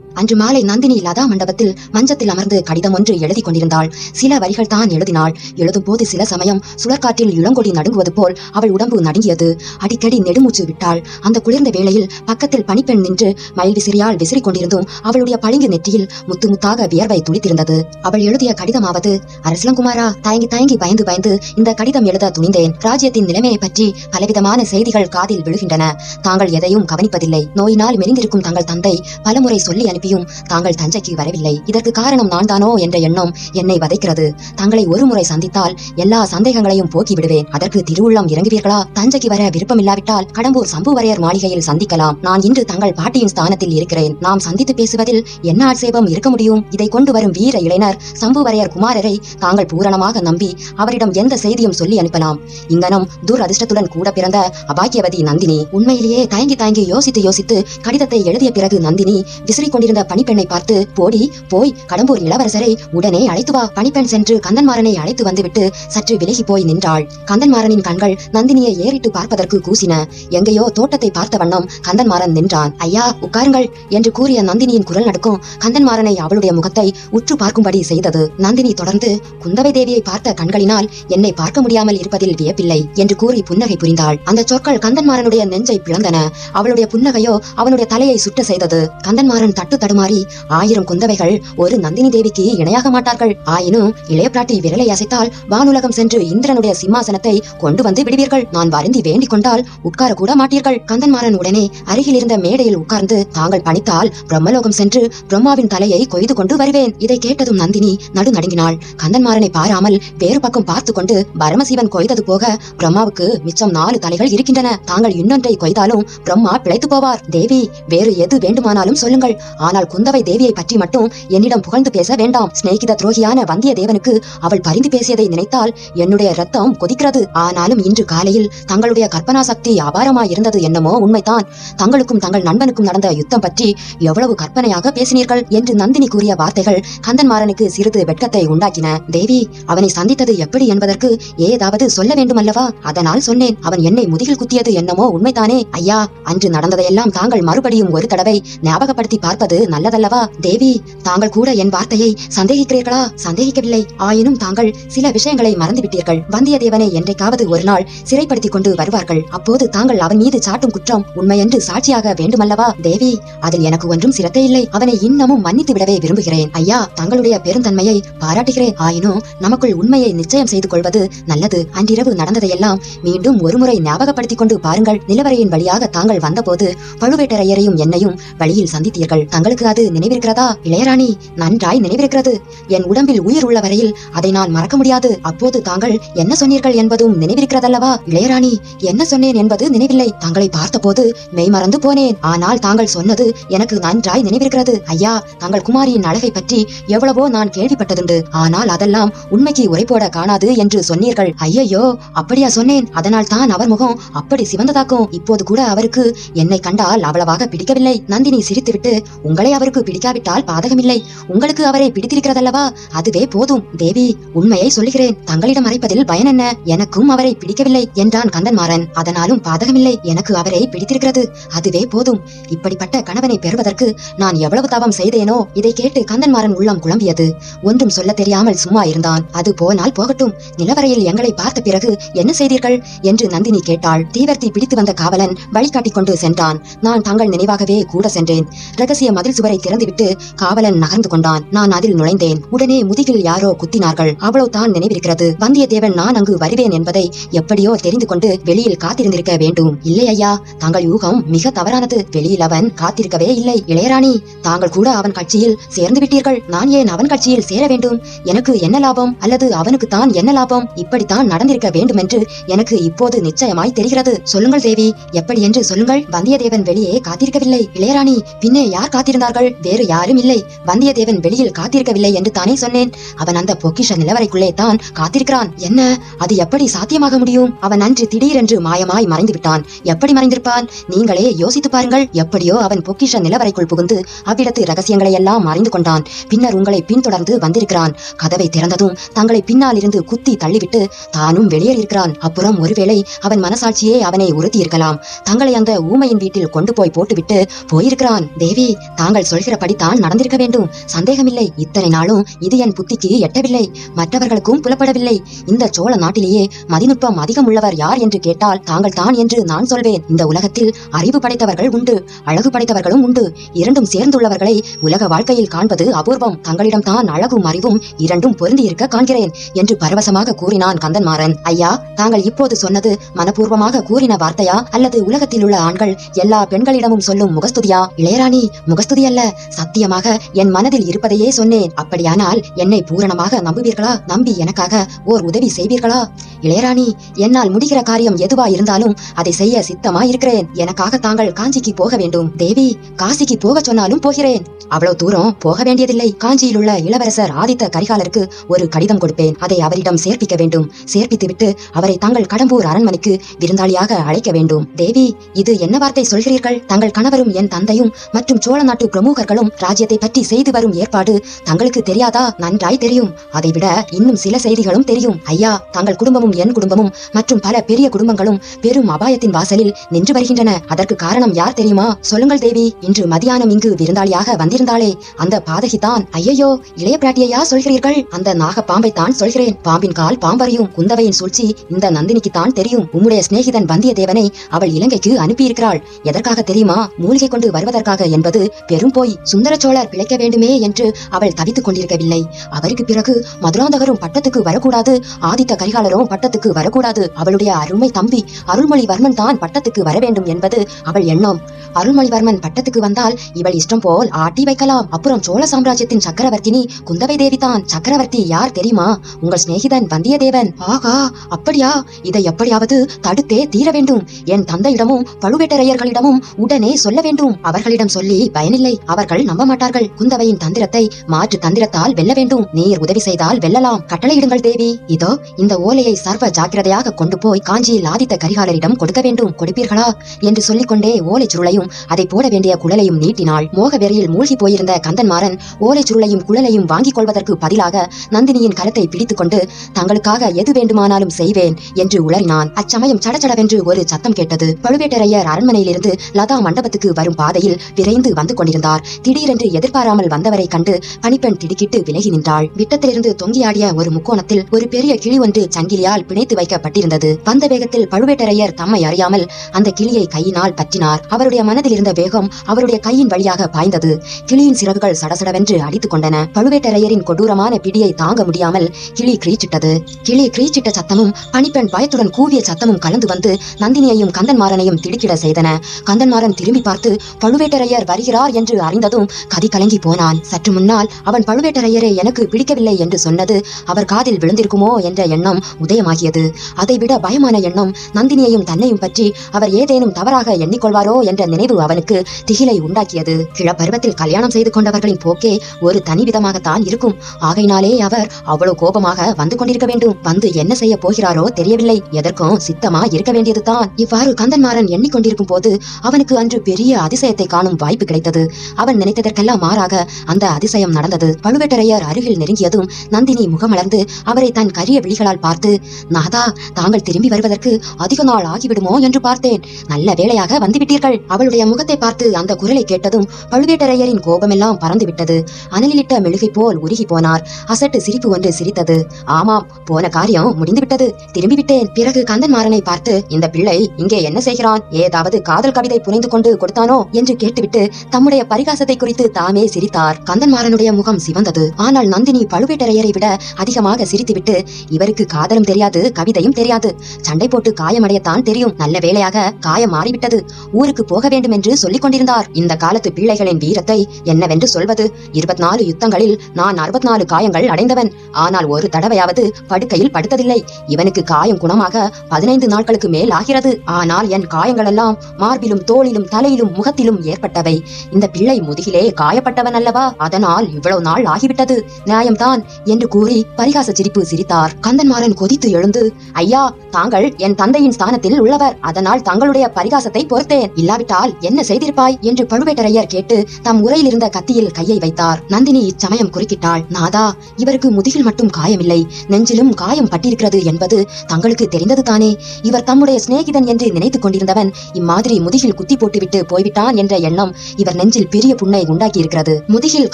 அன்று மாலை நந்தினி லதா மண்டபத்தில் மஞ்சத்தில் அமர்ந்து கடிதம் ஒன்று எழுதி கொண்டிருந்தாள். சில வரிகள் தான் எழுதினாள். எழுதும் போது சில சமயம் சுழற்காற்றில் இளங்கொடி நடுங்குவது போல் அவள் உடம்பு நடுங்கியது. அடிக்கடி நெடுமூச்சு விட்டாள். அந்த குளிர்ந்த வேளையில் பக்கத்தில் பனிப்பெண் நின்று மயில் விசிறியால் விசிறிக் கொண்டிருந்தும் அவளுடைய பளிங்கு நெற்றியில் முத்து முத்தாக வியர்வை துளித்திருந்தது அவள் எழுதிய கடிதமாவது அரசலங்குமாரா தயங்கி தயங்கி பயந்து பயந்து இந்த கடிதம் எழுத துணிந்தேன். ராஜ்யத்தின் நிலைமையை பற்றி பலவிதமான செய்திகள் காதில் விழுகின்றன. தாங்கள் எதையும் கவனிப்பதில்லை. நோயினால் மெலிந்திருக்கும் தங்கள் தந்தை பலமுறை சொல்லி அனுப்பியும் தாங்கள் தஞ்சைக்கு வரவில்லை. இதற்கு காரணம் நான் தானோ என்ற எண்ணம் என்னை வதைக்கிறது. தங்களை ஒருமுறை சந்தித்தால் எல்லா சந்தேகங்களையும் போக்கி விடுவேன் அதற்கு திருவுள்ளம் இறங்குவீர்களா? தஞ்சைக்கு வர விருப்பமில்லாவிட்டால் கடம்பூர் சம்புவரையர் மாளிகையில் சந்திக்கலாம். நான் இன்று தங்கள் பாட்டியின் ஸ்தானத்தில் இருக்கிறேன். நாம் சந்தித்து பேசுவதில் என்ன ஆட்சேபம் இருக்க முடியும்? இதை கொண்டு வரும் வீர இளைஞர் சம்புவரையர் குமாரரை தாங்கள் பூரணமாக நம்பி அவரிடம் எந்த செய்தியும் சொல்லி அனுப்பலாம். இங்கனம் துரதிர்ஷ்டத்துடன் கூட பிறந்த அபாக்கியவதி நந்தினி. உண்மையிலேயே தயங்கி தயங்கி யோசித்து யோசித்து கடிதத்தை எழுதிய பிறகு நந்தினி விசிறிக் கொண்டிருந்த பணிப்பெண்ணை பார்த்து போடி போய் கடம்பூர் இளவரசரை உடனே அழைத்து வா. பணிப்பெண் சென்று கந்தன்மாறனை அழைத்து வந்துவிட்டு சற்று விலகி போய் நின்றாள். கந்தன்மாறனின் கண்கள் நந்தினியை ஏறிட்டு பார்ப்பதற்கு கூசின. எங்கேயோ தோட்டத்தை பார்த்த வண்ணம் கந்தன்மாறன் நின்றான். ஐயா உட்காருங்கள் என்று கூறிய நந்தினியின் குரல் நடுக்கும் கந்தன்மாறனை அவளுடைய முகத்தை உற்று பார்க்கும்படி செய்தது. நந்தினி தொடர்ந்து குந்தவை தேவியை பார்த்த கண்களினால் என்னை பார்க்க முடியாமல் இருப்பதில் வியப்பில்லை என்று கூறி புன்னகை புரிந்தாள். அந்த சொற்கள் கந்தன்மாறனுடைய நெஞ்சை பிளந்தன. அவளுடைய புன்னகையோ அவனுடைய தலையை சுட்ட செய்தது. கந்தன்மாறன் தட்டு தடுமாறி ஆயிரம் குந்தவைகள் ஒரு நந்தினி தேவிக்கு இணையாக மாட்டார்கள். ஆயினும் இளைய பிராட்டி விரலை அசைத்தால் வானுலகம் சென்று இந்திரனுடைய சிம்மாசனத்தை கொண்டு வந்து விடுவீர்கள். நான் வருந்தி வேண்டிக் கொண்டால் உட்கார கூட மாட்டீர்கள். கந்தன்மாறன் உடனே அருகில் இருந்த மேடையில் உட்கார்ந்து தாங்கள் பணித்தால் பிரம்மலோகம் சென்று பிரம்மாவின் தலையை கொய்து கொண்டு வருவேன். இதை கேட்டதும் நந்தினி நடு நடுங்கினாள் கந்தன்மாறனை பாராமல் வேறு பக்கம் பார்த்து கொண்டு பரமசிவன் கொய்தது போக பிரம்மாவுக்கு மிச்சம் நாலு தலைகள் இருக்கின்றன. தாங்கள் இன்னொன்றை கொய்தாலும் பிரம்மா பிழைத்து போவார். தேவி வேறு எது வேண்டுமானாலும் சொல்லுங்கள். ஆனால் குந்தவை தேவியை பற்றி மட்டும் என்னிடம் புகழ்ந்து பேச வேண்டாம். சிநேகித துரோகியான வந்தியத்தேவனுக்கு அவள் பரிந்து பேசியதை நினைத்தால் என்னுடைய ரத்தம் கொதிக்கிறது. ஆனாலும் இன்று காலையில் தங்களுடைய கற்பனா சக்தி அபாரமாய் இருந்தது என்னமோ உண்மைதான். தங்களுக்கும் தங்கள் நண்பனுக்கும் நடந்த யுத்தம் பற்றி எவ்வளவு கற்பனையாக பேசினீர்கள் என்று நந்தினி கூறிய வார்த்தைகள் கந்தன்மாறனுக்கு சிறிது வெட்கத்தை உண்டாக்கின. தேவி அவனை சந்தித்தது எப்படி என்பதற்கு ஏதாவது சொல்ல வேண்டும் அல்லவா அதனால் சொன்னேன் அவன் என்னை முதுகில் குத்தியது என்னமோ உண்மைதானே? ஐயா அன்று நடந்ததையெல்லாம் தாங்கள் மறுபடியும் ஒரு தடவை ஞாபகப்படுத்தி பார்ப்பது நல்லதல்லவா? தேவி தாங்கள் கூட என் வார்த்தையை சந்தேகிக்கிறீர்களா? சந்தேகிக்கவில்லை. ஆயினும் தாங்கள் சில விஷயங்களை மறந்துவிட்டீர்கள். வந்தியத்தேவனை என்றைக்காவது ஒரு நாள் சிறைப்படுத்திக் கொண்டு வருவார்கள். அப்போது தாங்கள் அவன் மீது சாட்டும் குற்றம் உண்மையென்று சாட்சியாக வேண்டுமல்லவா? தேவி அதில் எனக்கு ஒன்றும் சிரத்தை இல்லை. அவனை இன்னமும் மன்னித்து விடவே விரும்புகிறேன். ஐயா தங்களுடைய பெருந்தன்மையை பாராட்டுகிறேன். ஆயினும் நமக்குள் உண்மையை நிச்சயம் செய்து கொள்வது நல்லது. அன்றிரவு நடந்ததையெல்லாம் மீண்டும் ஒருமுறை ஞாபகப்படுத்திக் கொண்டு பாருங்கள். நிலவரையின் வழியாக தாங்கள் வந்தபோது பழுவேட்டரையரையும் என்னையும் வழியில் சந்தித்தீர்கள். தங்களுக்கு அது நினைவிருக்கிறதா? இளையராணி நன்றாய் நினைவிருக்கிறது. என் உடம்பில் உயிர் உள்ள வரையில் அதை நான் மறக்க முடியாது. அப்போது தாங்கள் என்ன சொன்னீர்கள் என்பதும் நினைவிருக்கிறதல்லவா? இளையராணி என்ன சொன்னேன் என்பது நினைவில்லை. தங்களை பார்த்தபோது மெய் மறந்து போனேன். ஆனால் தாங்கள் சொன்னது எனக்கு நன்றாய் நினைவிருக்கிறது. ஐயா தங்கள் குமாரியின் அழகை பற்றி எவ்வளவோ நான் கேள்விப்பட்டதுண்டு. ஆனால் அதெல்லாம் உண்மைக்கு உரைப்போட காணாது என்று சொன்னீர்கள். ஐயையோ அப்படியா சொன்னேன். அதனால் தான் அவர் முகம் அப்படி சிவந்ததாக்கும். இப்போது கூட அவருக்கு என்னை கண்டால் அவ்வளவாக பிடிக்கவில்லை. நந்தினி சிரித்துவிட்டு உங்களை அவருக்கு பிடிக்காவிட்டால் பாதகமில்லை. உங்களுக்கு அவரை பிடித்திருக்கிறதல்லவா? அதுவே போதும். தேவி உண்மையை சொல்லுகிறேன். தங்களிடம் மறைப்பதில் பயன் என்ன? எனக்கும் அவரை பிடிக்கவில்லை என்றான் கந்தன்மாறன். அதனாலும் பாதகமில்லை. எனக்கு அவரை பிடித்திருக்கிறது. அதுவே போதும். இப்படிப்பட்ட கணவனை பெறுவதற்கு நான் எவ்வளவு தவம் செய்தேனோ இதை கேட்டு கந்தன்மாறன் உள்ளம் குழம்பியது. ஒன்றும் சொல்ல தெரியாமல் சும்மா இருந்தான். அது போனால் போகட்டும். நிலவரையில் எங்களை பார்த்த பிறகு என்ன செய்தீர்கள்? என்று நந்தினி கேட்டாள். தீவர்த்தி பிடித்து வந்த காவலன் வழிகாட்டிக் கொண்டு சென்றான். நான் தங்கள் நினைவாகவே கூட சென்றேன். ரகசிய மதில் சுவரை திறந்துவிட்டு காவலன் நகர்ந்து கொண்டான். நான் அதில் நுழைந்தேன். உடனே முதுகில் யாரோ குத்தினார்கள். அவ்வளவுதான் நினைவிருக்கிறது. வந்தியத்தேவன் நான் அங்கு வருவேன் என்பதை எப்படியோ தெரிந்து கொண்டு வெளியில் காத்திருந்திருக்க வேண்டும். இல்லை ஐயா தாங்கள் யூகம் மிக தவறானது. வெளியில் அவன் காத்திருக்கவே இல்லை. இளையராணி தாங்கள் கூட அவன் கட்சியில் சேர்ந்து விட்டீர்கள். நான் ஏன் அவன் கட்சியில் சேர வேண்டும்? எனக்கு என்ன லாபம்? அல்லது அவனுக்கு தான் என்ன லாபம்? இப்படித்தான் நடந்திருக்க வேண்டும் என்று எனக்கு இப்போது நிச்சயமாய் தெரிகிறது. சொல்லுங்கள் தேவி. எப்படி என்று சொல்லுங்கள். வந்தியத்தேவன் வெளியே காத்திருக்கவில்லை. இளையராணி பின்னே யார் காத்திருந்தார்கள். வேறு யாரும் இல்லை. வந்தியத்தேவன் வெளியில் காத்திருக்கவில்லை என்று தானே சொன்னேன். அவன் அந்த பொக்கிஷ நிலவரைக்குள்ளே தான் காத்திருக்கிறான். என்ன? அது எப்படி சாத்தியமாக முடியும்? அவன் அன்று திடீரென்று மாயமாய் மறைந்து விட்டான் எப்படி மறைந்திருப்பான்? நீங்களே யோசித்து பாருங்கள். எப்படியோ அவன் பொக்கிஷ நிலவரைக்குள் புகுந்து அவ்விடத்து ரகசியங்களை எல்லாம் மறைந்து கொண்டான். பின்னர் உங்களை பின்தொடர்ந்து வந்திருக்கிறான். கதவை திறந்ததும் தங்களை பின்னால் இருந்து குத்தி தள்ளிவிட்டு தானும் வெளியேறியிருக்கிறான் அப்புறம் ஒருவேளை அவன் மனசாட்சியே அவனை உறுத்தி இருக்கலாம் தங்களை அந்த ஊமையின் வீட்டில் கொண்டு போய் போட்டுவிட்டு போயிருக்கிறான். தேவி தாங்கள் சொல்கிறபடி தான் நடந்திருக்க வேண்டும். சந்தேகமில்லை. இத்தனை நாளும் இது என் புத்திக்கு எட்டவில்லை. மற்றவர்களுக்கும் புலப்படவில்லை. இந்த சோழ நாட்டிலேயே மதிநுட்பம் அதிகம் உள்ளவர் யார் என்று கேட்டால் தாங்கள் தான் என்று நான் சொல்வேன். இந்த உலகத்தில் அறிவு படைத்தவர்கள் உண்டு அழகு படைத்தவர்களும் உண்டு. இரண்டும் சேர்ந்துள்ளவர்களை உலக வாழ்க்கையில் காண்பது அபூர்வம். தங்களிடம் தான் அழகும் அறிவும் இரண்டும் பொருந்தியிருக்க காண்கிறேன் என்று பரவசமாக கூறினான் கந்தன்மாறன். ஐயா தாங்கள் இப்போது சொன்னது மனப்பூர்வமாக கூறின வார்த்தையா? அல்லது உலகத்தில் உள்ள ஆண்கள் எல்லா பெண்களிடமும் சொல்லும் முகஸ்துதியா? இளையராணி முகஸ்துதி அல்ல சத்தியமாக என் மனதில் இருப்பதையே சொன்னேன். அப்படியானால் என்னை பூரணமாக நம்புவீர்களா? நம்பி எனக்காக ஓர் உதவி செய்வீர்களா? இளையராணி என்னால் முடிகிற காரியம் எதுவா இருந்தாலும் அதை செய்ய சித்தமா இருக்கிறேன் எனக்காக தாங்கள் காஞ்சிக்கு போக வேண்டும். தேவி காசிக்கு போக சொன்னாலும் போகிறேன். அவ்வளவு தூரம் போக வேண்டியதில்லை. காஞ்சியில் உள்ள இளவரசர் ஆதித்த கரிகாலருக்கு ஒரு கடிதம் கொடுப்பேன். அதை அவரிடம் சேர்ப்பிக்க வேண்டும். சேர்ப்பித்துவிட்டு அவரை தங்கள் கடம்பூர் அரண்மனைக்கு விருந்தாளியாக அழைக்க வேண்டும். தேவி இது என்ன வார்த்தை சொல்கிறீர்கள்? தங்கள் கணவரும் என் தந்தையும் மற்றும் சோழ நாட்டு பிரமுகர்களும் ராஜ்யத்தை பற்றி செய்து வரும் ஏற்பாடு தங்களுக்கு தெரியாதா? நன்றாய் தெரியும். அதைவிட இன்னும் சில செய்திகளும் தெரியும். ஐயா தங்கள் குடும்பமும் என் குடும்பமும் மற்றும் பல பெரிய குடும்பங்களும் பெரும் அபாயத்தின் வாசலில் நின்று வருகின்றன. அதற்கு காரணம் யார் தெரியுமா? சொல்லுங்கள் தேவி. இன்று மதியானம் இங்கு விருந்தாளியாக வந்திருந்தாளே. அந்த பாதகிதான். ஐயையோ இளைய பிராட்டியையா சொல்கிறீர்கள்? அந்த நாக பாம்பை தான் சொல்கிறேன். பாம்பின் கால் பாம்பறியும். குந்தவையின் சூழ்ச்சி இந்த நந்தினிக்கு தான் தெரியும். உம்முடைய சிநேகிதன் வந்தியத்தேவனை அவள் இலங்கைக்கு அனுப்பியிருக்கிறாள். எதற்காக தெரியுமா? மூலிகை கொண்டு வருவதற்காக என்பது பெரும் போய் சுந்தர சோழர் பிழைக்க வேண்டுமே என்று அவள் தவித்துக் கொண்டிருக்கவில்லை. அவருக்கு பிறகு மதுராந்தகரும் பட்டத்துக்கு வரக்கூடாது ஆதித்த கரிகாலரும் பட்டத்துக்கு வரக்கூடாது. அவளுடைய அருமை தம்பி அருள்மொழிவர்மன் தான் பட்டத்துக்கு வர வேண்டும் என்பது அவள் எண்ணம். அருள்மொழிவர்மன் பட்டத்துக்கு வந்தால் இவள் இஷ்டம் போல் ஆட்டி வைக்கலாம். அப்புறம் சோழ சாம்ராஜ்யத்தின் சக்கரவர்த்தினி குந்தவை தேவி தான். சக்கரவர்த்தி யார் தெரியுமா? உங்கள் சிநேகிதன் வந்தியத்தேவன். ஆகா அப்படியா? இதை எப்படியாவது தடுத்தே தீர வேண்டும். என் தந்தையிடமும் பழுவேட்டரையர்களிடமும் உடனே சொல்ல வேண்டும். அவர்களிடம் சொல்லி பயனில்லை அவர்கள் நம்ப மாட்டார்கள் குந்தவையின் தந்திரத்தை மாற்று தந்திரத்தால் வெல்ல வேண்டும். நீர் உதவி செய்தால் வெல்லலாம். கட்டளையிடுங்கள் தேவி. இதோ இந்த ஓலையை சர்வ ஜாக்கிரதையாக கொண்டு போய் காஞ்சியில் ஆதித்த கரிகாலரிடம் கொடுக்க வேண்டும். கொடுப்பீர்களா? என்று சொல்லிக்கொண்டே ஓலை சுருளையும் அதை போட வேண்டிய குழலையும் நீட்டினாள். மோக வெறியில் மூழ்கி போயிருந்த கந்தன்மாறன் ஓலை சுருளையும் குழலையும் வாங்கிக் கொள்வதற்கு பதிலாக நந்தினியின் கரத்தை பிடித்துக்கொண்டு தங்களுக்காக எது வேண்டுமானாலும் செய்வேன் என்று உளறினான். அச்சமயம் சடச்சடவென்று ஒரு சத்தம் கேட்டது. பழுவேட்டரையர் அரண்மனையிலிருந்து லதா மண்டபத்துக்கு வரும் பாதையில் விரைந்து வந்த வந்து கொண்டிருந்தார். திடீரென்று எதிர்பாராமல் வந்தவரை கண்டு பணிப்பெண் திடுக்கிட்டு விலகி நின்றாள். விட்டத்திலிருந்து தொங்கியாடிய ஒரு முக்கோணத்தில் ஒரு பெரிய கிளி ஒன்று சங்கிலியால் பிணைத்து வைக்கப்பட்டிருந்தது. வந்த வேகத்தில் பழுவேட்டரையர் தம்மை அறியாமல் அந்த கிளியை கையினால் பற்றினார். அவருடைய மனதில் இருந்த வேகம் அவருடைய கையின் வழியாக பாய்ந்தது. கிளியின் சிறகுகள் சடசடவென்று அடித்துக் கொண்டன. பழுவேட்டரையரின் கொடூரமான பிடியை தாங்க முடியாமல் கிளி கிரீச்சிட்டது. கிளி கிரீச்சிட்ட சத்தமும் பணிப்பெண் பயத்துடன் கூவிய சத்தமும் கலந்து வந்து நந்தினியையும் கந்தன்மாறனையும் திடுக்கிட செய்தன. கந்தன்மாறன் திரும்பி பார்த்து பழுவேட்டரையர் வருகிறார். என்று அறிந்ததும் கதி கலங்கி போனான். சற்று முன்னால் அவன் பழுவேட்டரையரை எனக்கு பிடிக்கவில்லை என்று சொன்னது அவர் காதில் விழுந்திருக்குமோ என்ற எண்ணம் உதயமாகியது. அதைவிட பயமான எண்ணம் நந்தினியையும் தன்னையும் பற்றி அவர் ஏதேனும் தவறாக எண்ணிக்கொள்வாரோ என்ற நினைவு அவனுக்கு திகிலை உண்டாக்கியது. கிழப்பருவத்தில் கல்யாணம் செய்து கொண்டவர்களின் போக்கே ஒரு தனிவிதமாகத்தான் இருக்கும். ஆகையினாலே அவர் அவ்வளவு கோபமாக வந்து கொண்டிருக்க வேண்டும். வந்து என்ன செய்ய போகிறாரோ தெரியவில்லை. எதற்கும் சித்தமா இருக்க வேண்டியதுதான். இவ்வாறு கந்தன்மாறன் எண்ணிக்கொண்டிருக்கும் போது அவனுக்கு அன்று பெரிய அதிசயத்தை காணும் வாய்ப்பு கிடைத்தது. அவன் நினைத்ததற்கெல்லாம் மாறாக அந்த அதிசயம் நடந்தது. பழுவேட்டரையர் அருகில் நெருங்கியதும் நந்தினி முகமலர்ந்து அவரை தன் கரிய விழிகளால் பார்த்து நாதா தாங்கள் திரும்பி வருவதற்கு அதிக நாள் ஆகிவிடுமோ என்று பார்த்தேன். நல்ல வேளையாக வந்துவிட்டீர்கள். அவளுடைய முகத்தை பார்த்து அந்த குரலை கேட்டதும் பழுவேட்டரையரின் கோபமெல்லாம் பறந்துவிட்டது. அனலிலிட்ட மெழுகை போல் உருகி போனார். அசட்டு சிரிப்பு ஒன்று சிரித்தது. ஆமாம் போன காரியம் முடிந்துவிட்டது. திரும்பிவிட்டேன். பிறகு கந்தன்மாறனை பார்த்து இந்த பிள்ளை இங்கே என்ன செய்கிறான்? ஏதாவது காதல் கவிதை புனைந்து கொண்டு கொடுத்தானோ? என்று கேட்டுவிட்டு தம்முடைய பரிகாசத்தை குறித்து தாமே சிரித்தார். கந்தன்மாறனுடைய முகம் சிவந்தது. ஆனால் நந்தினி பழுவேட்டரையரை விட அதிகமாக சிரித்துவிட்டு இவருக்கு காதலும் தெரியாது கவிதையும் தெரியாது. சண்டை போட்டு காயமடையத்தான் தெரியும். நல்ல வேளையாக காயம் மாறிவிட்டது. ஊருக்கு போக வேண்டும் என்று சொல்லிக் கொண்டிருந்தார். இந்த காலத்து பிள்ளைகளின் வீரத்தை என்னவென்று சொல்வது? இருபத்தி நாலு யுத்தங்களில் நான் அறுபத்தி நாலு காயங்கள் அடைந்தவன். ஆனால் ஒரு தடவையாவது படுக்கையில் படுத்ததில்லை. இவனுக்கு காயம் குணமாக பதினைந்து நாட்களுக்கு மேல் ஆகிறது. ஆனால் என் காயங்கள் எல்லாம் மார்பிலும் தோளிலும் தலையிலும் முகத்திலும் ஏற்பட்டவை. இந்த பிள்ளை முதுகிலே காயப்பட்டவன் அல்லவா அதனால் இவ்வளவு நாள் ஆகிவிட்டது. நியாயம்தான் என்று கூறி பரிகாச சிரிப்பு சிரித்தார். கந்தன்மாறன் கொதித்து எழுந்து ஐயா தாங்கள் என் தந்தையின் ஸ்தானத்தில் உள்ளவர். அதனால் தங்களுடைய பரிகாசத்தை பொறுத்தேன். இல்லாவிட்டால் என்ன செய்திருப்பாய்? என்று பழுவேட்டரையர் கேட்டு தம் உரையில் இருந்த கத்தியில் கையை வைத்தார். நந்தினி இச்சமயம் குறுக்கிட்டாள். நாதா இவருக்கு முதுகில் மட்டும் காயமில்லை. நெஞ்சிலும் காயம் பட்டிருக்கிறது என்பது தங்களுக்கு தெரிந்தது தானே இவர் தம்முடைய சிநேகிதன் என்று நினைத்துக் கொண்டிருந்தவன் இம்மாதிரி முதுகில் குத்தி போட்டுவிட்டு போய்விட்டான் என்ற எண்ணம் இவர் அவர் நெஞ்சில் பெரிய புண்ணை உண்டாக்கி இருக்கிறது முதுகில்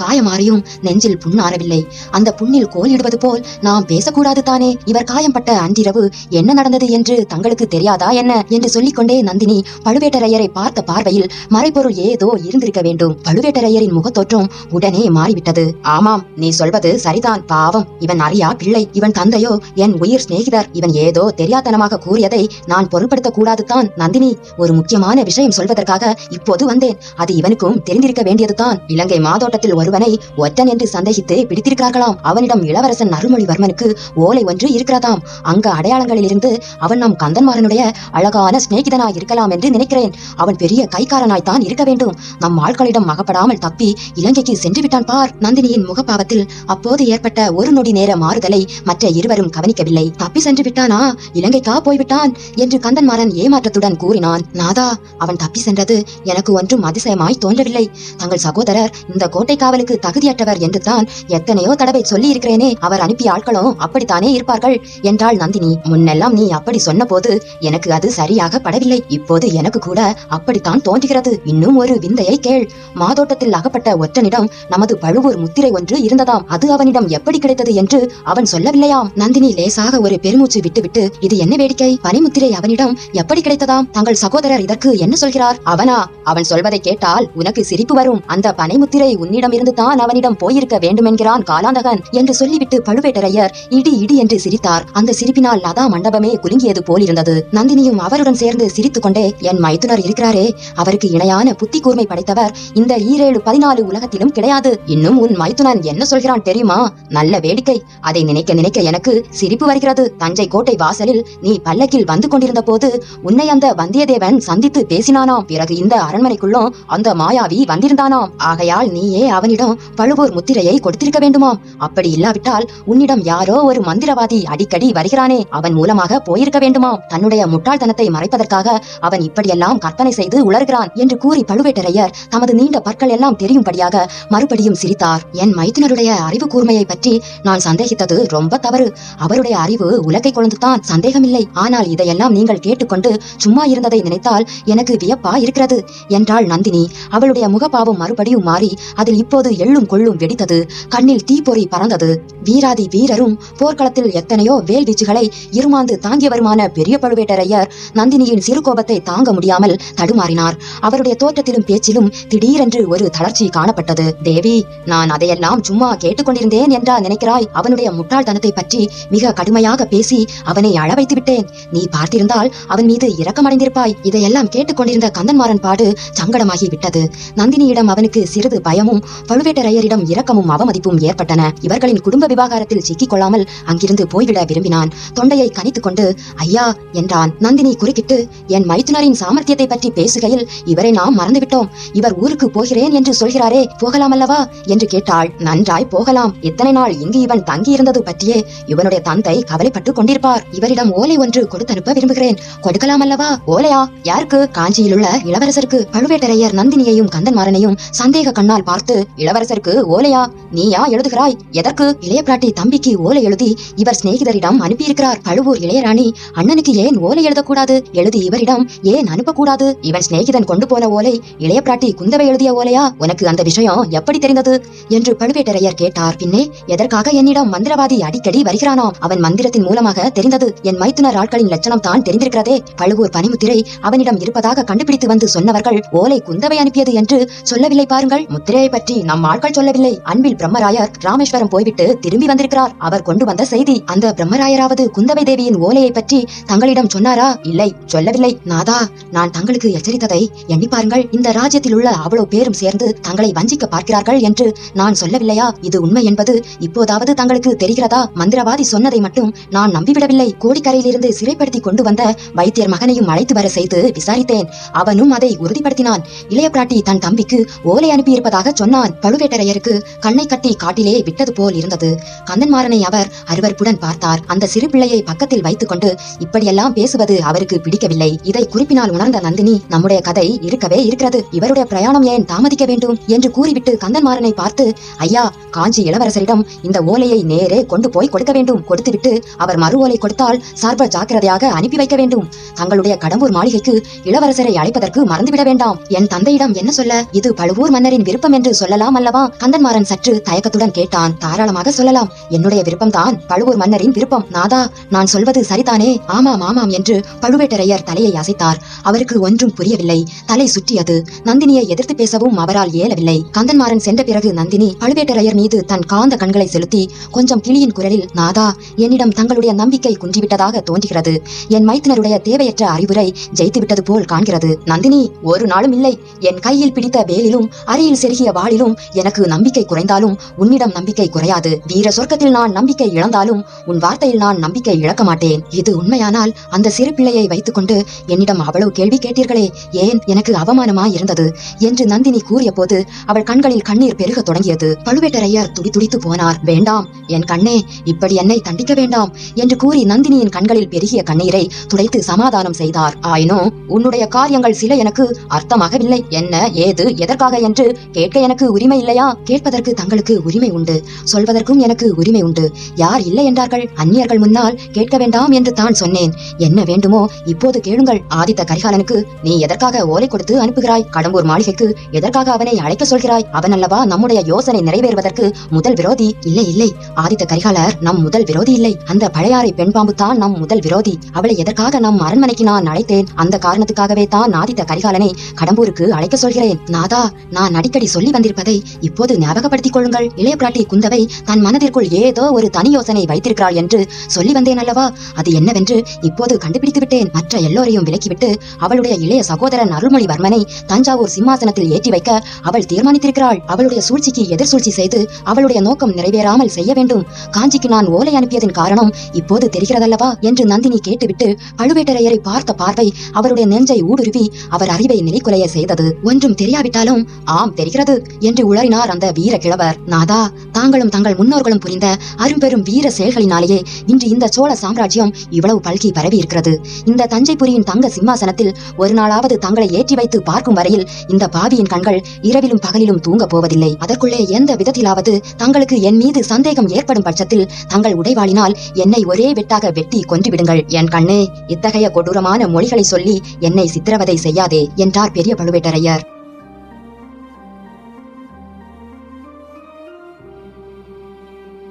காயமாறியும் நெஞ்சில் புண்ணாறவில்லை அந்த புண்ணில் கோலிடுவது போல் நாம் பேசக்கூடாது தானே? இவர் காயம்பட்ட அன்றிரவு என்ன நடந்தது என்று தங்களுக்கு தெரியாதா என்ன? என்று சொல்லிக்கொண்டே நந்தினி பழுவேட்டரையரை பார்த்த பார்வையில் மறைபொருள் ஏதோ இருந்திருக்க வேண்டும். பழுவேட்டரையரின் முகத்தோற்றம் உடனே மாறிவிட்டது. ஆமாம் நீ சொல்வது சரிதான். பாவம் இவன் அறியா பிள்ளை. இவன் தந்தையோ என் உயிர் சிநேகிதர். இவன் ஏதோ தெரியாத்தனமாக கூறியதை நான் பொருட்படுத்த கூடாது தான். நந்தினி ஒரு முக்கியமான விஷயம் சொல்வதற்காக இப்போது வந்தேன். அது இவனுக்கும் தெரிந்திருக்க வேண்டியதுதான். இலங்கை மாதோட்டத்தில் ஒருவனை ஒற்றன் என்று சந்தேகித்து பிடித்திருக்கிறார்களாம். அவனிடம் இளவரசன் அருள்மொழிவர்மனுக்கு ஓலை ஒன்று இருக்கிறதாம். அங்க அடையாளங்களில் இருந்து அவன் நம் கந்தன்மாரனுடைய அழகான சிநேகிதனாய் இருக்கலாம் என்று நினைக்கிறேன். அவன் பெரிய கைக்காரனாய்த்தான் இருக்க வேண்டும். நம் ஆட்களிடம் அகப்படாமல் தப்பி இலங்கைக்கு சென்று விட்டான் பார். நந்தினியின் முகப்பாவத்தில் அப்போது ஏற்பட்ட ஒரு நொடி நேர மாறுதலை மற்ற இருவரும் கவனிக்கவில்லை. தப்பி சென்று விட்டானா? இலங்கைக்கா போய்விட்டான்? என்று கந்தன்மாரன் ஏமாற்றத்துடன் கூறினான். நாதா அவன் தப்பி சென்றது எனக்கு ஒன்றும் அதிசயமாய் தோன்ற தோன்றவில்லை தங்கள் சகோதரர் இந்த கோட்டை காவலுக்கு தகுதியற்றவர் என்று தான் எத்தனையோ தடவை சொல்லி இருக்கிறேனே அவர் அனுப்பிய ஆட்களும் அப்படித்தானே இருப்பார்கள் என்றாள் நந்தினி. முன்னெல்லாம் நீ அப்படி சொன்னபோது எனக்கு அது சரியாக படவில்லை. இப்போது எனக்கு கூட அப்படித்தான் தோன்றுகிறது. இன்னும் ஒரு விந்தையை கேள். மாதோட்டத்தில் அகப்பட்ட ஒற்றனிடம் நமது பழுவூர் முத்திரை ஒன்று இருந்ததாம். அது அவனிடம் எப்படி கிடைத்தது என்று அவன் சொல்லவில்லையாம். நந்தினி லேசாக ஒரு பெருமூச்சு விட்டுவிட்டு இது என்ன வேடிக்கை? பனிமுத்திரை அவனிடம் எப்படி கிடைத்ததாம்? தங்கள் சகோதரர் இதற்கு என்ன சொல்கிறார்? அவனா? அவன் சொல்வதை கேட்டால் உனக்கு எனக்கு சிரிப்பு வரும். அந்த பனைமுத்திரை உன்னிடமிருந்து தான் அவனிடம் போயிருக்க வேண்டுமென்கிறான் காலாந்தகன் என்று சொல்லிவிட்டு பழுவேட்டரையர் இடி இடி என்று சிரித்தார். அந்த சிரிப்பினால் லதா மண்டபமே குலுங்கியது போலிருந்தது. நந்தினியும் அவருடன் சேர்ந்து சிரித்துக் கொண்டே என் மைத்துனர் இருக்கிறாரே அவருக்கு இணையான புத்தி கூர்மை படைத்தவர் இந்த ஈரேழு பதினாலு உலகத்திலும் கிடையாது. இன்னும் உன் மைத்துனன் என்ன சொல்கிறான் தெரியுமா? நல்ல வேடிக்கை. அதை நினைக்க நினைக்க எனக்கு சிரிப்பு வருகிறது. தஞ்சை கோட்டை வாசலில் நீ பல்லக்கில் வந்து கொண்டிருந்த போது உன்னை அந்த வந்தியத்தேவன் சந்தித்து பேசினானாம். பிறகு இந்த அரண்மனைக்குள்ளும் அந்த மாயாவி வந்திருந்தானாம். ஆகையால் நீயே அவனிடம் பழுவூர் முத்திரையை கொடுத்திருக்க வேண்டுமாம் அப்படி இல்லாவிட்டால் உன்னிடம் யாரோ ஒரு மந்திரவாதி அடிக்கடி வருகிறானே. அவன் மூலமாக போயிருக்க வேண்டுமாம். தன்னுடைய முட்டாள்தனத்தை மறைப்பதற்காக அவன் இப்படியெல்லாம் கற்பனை செய்து உளர்கிறான் என்று கூறி பழுவேட்டரையர் தமது நீண்ட பற்கள் எல்லாம் தெரியும்படியாக மறுபடியும் சிரித்தார். என் மைத்தினருடைய அறிவு கூர்மையை பற்றி நான் சந்தேகித்தது ரொம்ப தவறு. அவருடைய அறிவு உலகை கொழுந்துதான் சந்தேகமில்லை. ஆனால் இதையெல்லாம் நீங்கள் கேட்டுக்கொண்டு சும்மா இருந்ததை நினைத்தால் எனக்கு வியப்பா இருக்கிறது. என்றாள் நந்தினி. அவளுடைய முகபாவம் மறுபடியும் மாறி அதில் இப்போது எள்ளும் கொள்ளும் வெடித்தது. கண்ணில் தீப்பொறி பறந்தது. வீராதி வீரரும் போர்க்களத்தில் எத்தனையோ வேல் வீச்சுகளை இருமாந்து தாங்கியவருமான பெரிய பழுவேட்டரையர் நந்தினியின் சிறு கோபத்தை தாங்க முடியாமல் தடுமாறினார். அவருடைய தோற்றத்திலும் பேச்சிலும் திடீரென்று ஒரு தளர்ச்சி காணப்பட்டது. தேவி நான் அதையெல்லாம் சும்மா கேட்டுக்கொண்டிருந்தேன் என்றா நினைக்கிறாய்? அவனுடைய முட்டாள்தனத்தை பற்றி மிக கடுமையாக பேசி அவனை அழவைத்து விட்டேன். நீ பார்த்திருந்தால் அவன் மீது இரக்கமடைந்திருப்பாய். இதையெல்லாம் கேட்டுக்கொண்டிருந்த கந்தன்மாறன் பாடு சங்கடமாகி விட்டது. நந்தினியிடம் அவனுக்கு சிறிது பயமும் பழுவேட்டரையரிடம் இரக்கமும் அவமதிப்பும் ஏற்பட்டன. இவர்களின் குடும்ப விவகாரத்தில் சிக்கிக் கொள்ளாமல் அங்கிருந்து போய்விட விரும்பினான். தொண்டையை கனித்துக் கொண்டு ஐயா என்றான். நந்தினி குறுக்கிட்டு என் மைத்துனரின் சாமர்த்தியத்தை பற்றி பேசுகையில் இவரை நாம் மறந்துவிட்டோம். இவர் ஊருக்கு போகிறேன் என்று சொல்கிறாரே போகலாம் அல்லவா என்று கேட்டாள். நன்றாய் போகலாம். இத்தனை நாள் இங்கு இவன் தங்கியிருந்தது பற்றியே இவனுடைய தந்தை கவலைப்பட்டுக் கொண்டிருப்பார். இவரிடம் ஓலை ஒன்று கொடுத்தனுப்ப விரும்புகிறேன். கொடுக்கலாம் அல்லவா ஓலையா? யாருக்கு? காஞ்சியிலுள்ள இளவரசருக்கு. பழுவேட்டரையர் நந்தினியையும் கந்தன் மாறனையும் சந்தேக கண்ணால் பார்த்து இளவரசருக்கு ஓலையா? நீயா எழுதுகிறாய்? எதற்கு? இளைய பிராட்டி தம்பிக்கு ஓலை எழுதி இவர் சிநேகிதரிடம் அனுப்பியிருக்கிறார். பழுவூர் இளையராணி அண்ணனுக்கு ஏன் ஓலை எழுதக்கூடாது? எழுதி இவரிடம் ஏன் அனுப்பக்கூடாது? இவன் சிநேகிதன் கொண்டு போன ஓலை இளைய பிராட்டி குந்தவை எழுதிய ஓலையா? உனக்கு அந்த விஷயம் எப்படி தெரிந்தது? என்று பழுவேட்டரையர் கேட்டார். பின்னே எதற்காக என்னிடம் மந்திரவாதி அடிக்கடி வருகிறானாம் அவன் மந்திரத்தின் மூலமாக தெரிந்தது. என் மைத்துனர் ஆட்களின் லட்சணம் தான் தெரிந்திருக்கிறதே. பழுவூர் பனிமுத்திரை அவனிடம் இருப்பதாக கண்டுபிடித்து வந்து சொன்னவர்கள் ஓலை குந்தவை அனுப்பியது என்று சொல்லவில்லை பாருங்கள். முத்திரையை பற்றி நம் ஆட்கள் சொல்லவில்லை. அன்பில் பிரம்மராயர் ராமேஸ்வரம் போய்விட்டு திரும்பி வந்திருக்கிறார். அவர் கொண்டு வந்த செய்தி அந்த பிரம்மராயராவது குந்தவை தேவியின் ஓலையை பற்றி தங்களிடம் சொன்னாரா? இல்லை சொல்லவில்லை. நாதா நான் தங்களுக்கு எச்சரித்ததை எண்ணி பாருங்கள். இந்த ராஜ்யத்தில் உள்ள அவ்வளவு பேரும் சேர்ந்து தங்களை வஞ்சிக்க பார்க்கிறார்கள் என்று நான் சொல்லவில்லையா? இது உண்மை என்பது இப்போதாவது தங்களுக்கு தெரிகிறதா? மந்திரவாதி சொன்னதை மட்டும் நான் நம்பிவிடவில்லை. கோடிக்கரையிலிருந்து சிறைப்படுத்தி கொண்டு வந்த வைத்தியர் மகனையும் அழைத்து வர செய்து விசாரித்தேன். அவனும் அதை உறுதிப்படுத்தினான். இளைய பிராட்டி தன் தம்பிக்கு ஓலை அனுப்பியிருப்பதாக சொன்னான் பழுவேட்டரையருக்கு. கண்ணை கட்டி காட்டிலே விட்டது போல் இருந்தது. கந்தன்மாறனை அவர் அருவறுப்புடன் பார்த்தார். அந்த சிறு பிள்ளையை பக்கத்தில் வைத்துக் கொண்டு இப்படியெல்லாம் பேசுவது அவருக்கு பிடிக்கவில்லை. இதை குறிப்பினால் உணர்ந்த நந்தினி நம்முடைய கதை இருக்கவே இருக்கிறது. இவருடைய பிரயாணம் ஏன் தாமதிக்க வேண்டும்? என்று கூறிவிட்டு கந்தன்மாறனை பார்த்து ஐயா காஞ்சி இளவரசரிடம் இந்த ஓலையை நேரே கொண்டு போய் கொடுக்க வேண்டும். கொடுத்துவிட்டு அவர் மறு ஓலை கொடுத்தால் சார்ப ஜாக்கிரதையாக அனுப்பி வைக்க வேண்டும். தங்களுடைய கடம்பூர் மாளிகைக்கு இளவரசரை அழைப்பதற்கு மறந்துவிட வேண்டாம். என் தந்தையிடம் என்ன என்ன சொல்ல? இது பழுவூர் மன்னரின் விருப்பம் என்று சொல்லலாம் அல்லவா? கந்தன்மாறன் சற்று தயக்கத்துடன் கேட்டான். தாராளமாக சொல்லலாம். என்னுடைய விருப்பம் தான் பழுவூர் மன்னரின் விருப்பம் நாதா. நான் சொல்வது சரிதானே? ஆமாம் ஆமாம் என்று பழுவேட்டரையர் தலையை அசைத்தார். அவருக்கு ஒன்றும் புரியவில்லை. தலை சுற்றியது. நந்தினியை எதிர்த்து பேசவும் அவரால் இயலவில்லை. கந்தன்மாறன் சென்ற பிறகு நந்தினி பழுவேட்டரையர் மீது தன் காந்த கண்களை செலுத்தி கொஞ்சம் கிளியின் குரலில் நாதா என்னிடம் தங்களுடைய நம்பிக்கை குன்றிவிட்டதாக தோன்றுகிறது. என் மைத்தினருடைய தேவையற்ற அறிவுரை ஜெயித்து விட்டது போல் காண்கிறது. நந்தினி ஒரு நாளும் இல்லை. என் கையில் பிடித்த வேலிலும் அறையில் செருகிய வாளிலும் எனக்கு நம்பிக்கை குறைந்தாலும் உன்னிடம் நம்பிக்கை குறையாது. வீர சொர்க்கத்தில் நான் நம்பிக்கை இழந்தாலும் உன் வார்த்தையில் நான் நம்பிக்கை இழக்க மாட்டேன். இது உண்மையானால் அந்த சிறு பிள்ளையை வைத்துக்கொண்டு என்னிடம் அவ்வளவு கேள்வி கேட்டீர்களே. ஏன் எனக்கு அவமானமா இருந்தது என்று நந்தினி கூறிய போது அவள் கண்களில் கண்ணீர் பெருக தொடங்கியது. பழுவேட்டரையர் துடி துடித்து போனார். வேண்டாம் என் கண்ணே இப்படி என்னை தண்டிக்க வேண்டாம் என்று கூறி நந்தினியின் கண்களில் பெருகிய கண்ணீரை துடைத்து சமாதானம் செய்தார். ஆயினும் உன்னுடைய காரியங்கள் சில எனக்கு அர்த்தமாகவில்லை. என்ன? ஏது எதற்காக என்று கேட்க எனக்கு உரிமை இல்லையா? கேட்பதற்கு தங்களுக்கு உரிமை உண்டு. சொல்வதற்கும் எனக்கு உரிமை உண்டு. யார் இல்லை என்றார்கள்? அந்நியர்கள் முன்னால் கேட்க வேண்டாம் என்று தான் சொன்னேன். என்ன வேண்டுமோ இப்போது கேளுங்கள். ஆதித்த கரிகாலனுக்கு நீ எதற்காக ஓலை கொடுத்து அனுப்புகிறாய்? கடம்பூர் மாளிகைக்கு எதற்காக அவனை அழைக்க சொல்கிறாய்? அவன் அல்லவா நம்முடைய யோசனை நிறைவேறுவதற்கு முதல் விரோதி? இல்லை இல்லை. ஆதித்த கரிகாலர் நம் முதல் விரோதி இல்லை. அந்த பழையாறை பெண் பாம்பு தான் நம் முதல் விரோதி. அவளை எதற்காக நம் அரண்மனைக்கு நான் அழைத்தேன்? அந்த காரணத்துக்காகவே தான் ஆதித்த கரிகாலனை கடம்பூருக்கு அழைக்க சொல்கிறேன் நாதா நான் அடிக்கடி சொல்லி வந்திருப்பதை இப்போது ஞாபகப்படுத்திக் கொள்ளுங்கள். இளைய பிராட்டி குந்தவை தன் மனதிற்குள் ஏதோ ஒரு தனி யோசனை வைத்திருக்கிறாள் என்று சொல்லி வந்தேன் அல்லவா? அது என்னவென்று இப்போது கண்டுபிடித்து விட்டேன். மற்ற எல்லோரையும் விலக்கிவிட்டு அவளுடைய இளைய சகோதரன் அருள்மொழிவர்மனை தஞ்சாவூர் சிம்மாசனத்தில் ஏற்றி வைக்க அவள் தீர்மானித்திருக்கிறாள். அவளுடைய சூழ்ச்சிக்கு எதிர் சூழ்ச்சி செய்து அவளுடைய நோக்கம் நிறைவேறாமல் செய்ய வேண்டும். காஞ்சிக்கு நான் ஓலை அனுப்பியதன் காரணம் இப்போது தெரிகிறதல்லவா? என்று நந்தினி கேட்டுவிட்டு பழுவேட்டரையரை பார்த்த பார்வை அவருடைய நெஞ்சை ஊடுருவி அவர் அறிவை நிலைக்குலைய செய்தது. ஒன்று ஒன்றும் தெரியாவிட்டாலும் ஆம் தெரிகிறது என்று உளறினார் அந்த வீர கிழவர். நாதா தாங்களும் தங்கள் முன்னோர்களும் புரிந்த அரும்பெரும் வீர செயல்களினாலேயே இன்று இந்த சோழ சாம்ராஜ்யம் இவ்வளவு பல்கி பரவி இருக்கிறது இந்த தஞ்சைபுரியின் தங்க சிம்மாசனத்தில் ஒரு நாளாவது தங்களை ஏற்றி வைத்து பார்க்கும் வரையில் இந்த பாவியின் கண்கள் இரவிலும் பகலிலும் தூங்கப் போவதில்லை. அதற்குள்ளே எந்த விதத்திலாவது தங்களுக்கு என் மீது சந்தேகம் ஏற்படும் பட்சத்தில் தங்கள் உடைவாளினால் என்னை ஒரே வெட்டாக வெட்டி கொன்று விடுங்கள் என் கண்ணே இத்தகைய கொடூரமான மொழிகளை சொல்லி என்னை சித்திரவதை செய்யாதே என்றார் பெரிய பழுவேட்டரையர்.